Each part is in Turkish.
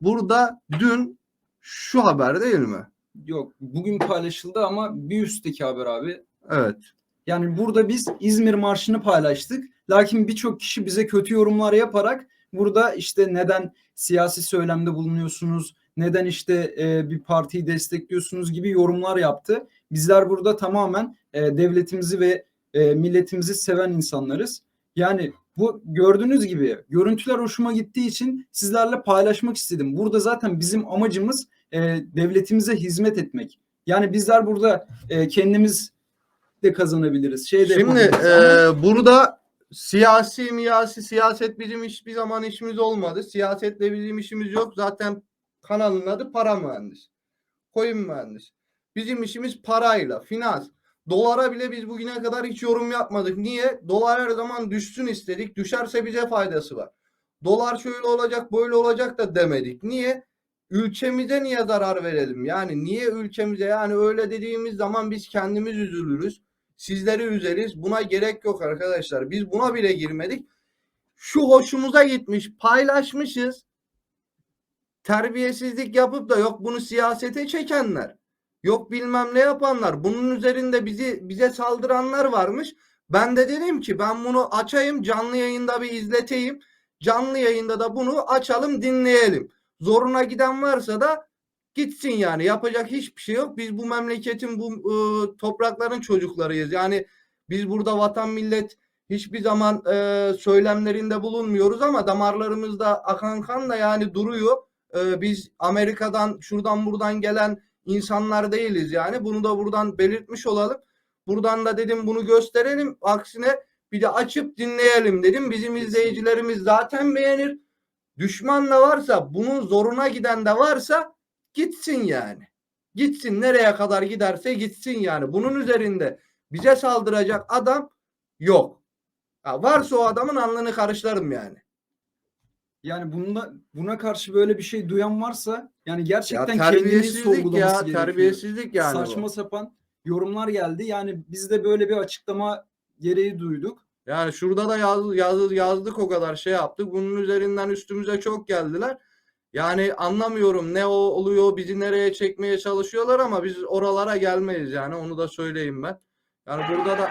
burada dün şu haber değil mi? Yok bugün paylaşıldı ama bir üstteki haber abi. Evet. Yani burada biz İzmir Marşı'nı paylaştık. Lakin birçok kişi bize kötü yorumlar yaparak burada işte neden siyasi söylemde bulunuyorsunuz, neden işte e, bir partiyi destekliyorsunuz gibi yorumlar yaptı. Bizler burada tamamen e, devletimizi ve e, milletimizi seven insanlarız. Yani bu gördüğünüz gibi görüntüler hoşuma gittiği için sizlerle paylaşmak istedim. Burada zaten bizim amacımız e, devletimize hizmet etmek. Yani bizler burada e, kendimiz de kazanabiliriz. Şey de Şimdi e, ama burada siyasi miyasi siyaset bizim hiçbir zaman işimiz olmadı. Siyasetle bizim işimiz yok. Zaten kanalın adı para mühendis. Koyun mühendis. Bizim işimiz parayla, finans. Dolara bile biz bugüne kadar hiç yorum yapmadık. Niye? Dolar her zaman düşsün istedik. Düşerse bize faydası var. Dolar şöyle olacak, böyle olacak da demedik. Niye? Ülkemize niye zarar verelim? Yani niye ülkemize? Yani öyle dediğimiz zaman biz kendimiz üzülürüz. Sizleri üzeriz. Buna gerek yok arkadaşlar. Biz buna bile girmedik. Şu hoşumuza gitmiş, paylaşmışız. Terbiyesizlik yapıp da yok bunu siyasete çekenler. Yok bilmem ne yapanlar. Bunun üzerinde bizi bize saldıranlar varmış. Ben de dedim ki ben bunu açayım canlı yayında bir izleteyim. Canlı yayında da bunu açalım dinleyelim. Zoruna giden varsa da gitsin yani. Yapacak hiçbir şey yok. Biz bu memleketin bu ıı, toprakların çocuklarıyız. Yani biz burada vatan millet hiçbir zaman e, söylemlerinde bulunmuyoruz ama damarlarımızda akan kan da yani duruyor. E, biz Amerika'dan şuradan buradan gelen insanlar değiliz yani. Bunu da buradan belirtmiş olalım. Buradan da dedim bunu gösterelim. Aksine bir de açıp dinleyelim dedim. Bizim izleyicilerimiz zaten beğenir. Düşman da varsa bunun zoruna giden de varsa gitsin yani. Gitsin nereye kadar giderse gitsin yani. Bunun üzerinde bize saldıracak adam yok. Ha, varsa o adamın alnını karışlarım yani. Yani bunda buna karşı böyle bir şey duyan varsa yani Ya gerçekten kendini terbiyesizlik sorgulaması ya gerekiyor. terbiyesizlik yani Saçma bu. sapan yorumlar geldi. Yani biz de böyle bir açıklama gereği duyduk. Yani şurada da yaz, yaz, yazdık o kadar şey yaptık. Bunun üzerinden üstümüze çok geldiler. Yani anlamıyorum ne o oluyor bizi nereye çekmeye çalışıyorlar ama biz oralara gelmeyiz yani onu da söyleyeyim ben. Yani burada da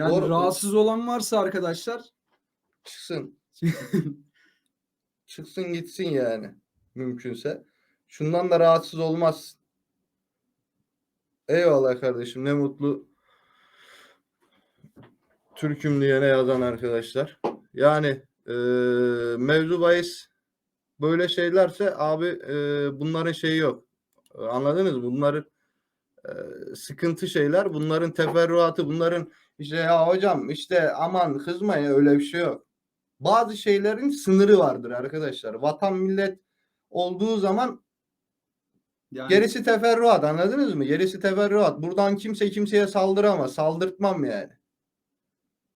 Yani Doğru. rahatsız olan varsa arkadaşlar çıksın. Çıksın gitsin yani mümkünse. Şundan da rahatsız olmaz. Eyvallah kardeşim ne mutlu Türk'üm diyene yazan arkadaşlar. Yani e, mevzu bahis böyle şeylerse abi e, bunların şeyi yok. Anladınız mı? Bunların sıkıntı şeyler. Bunların teferruatı. Bunların işte ya hocam işte aman kızmayın öyle bir şey yok. Bazı şeylerin sınırı vardır arkadaşlar. Vatan millet olduğu zaman yani gerisi teferruat anladınız mı? Gerisi teferruat. Buradan kimse kimseye saldıramaz. Saldırtmam yani.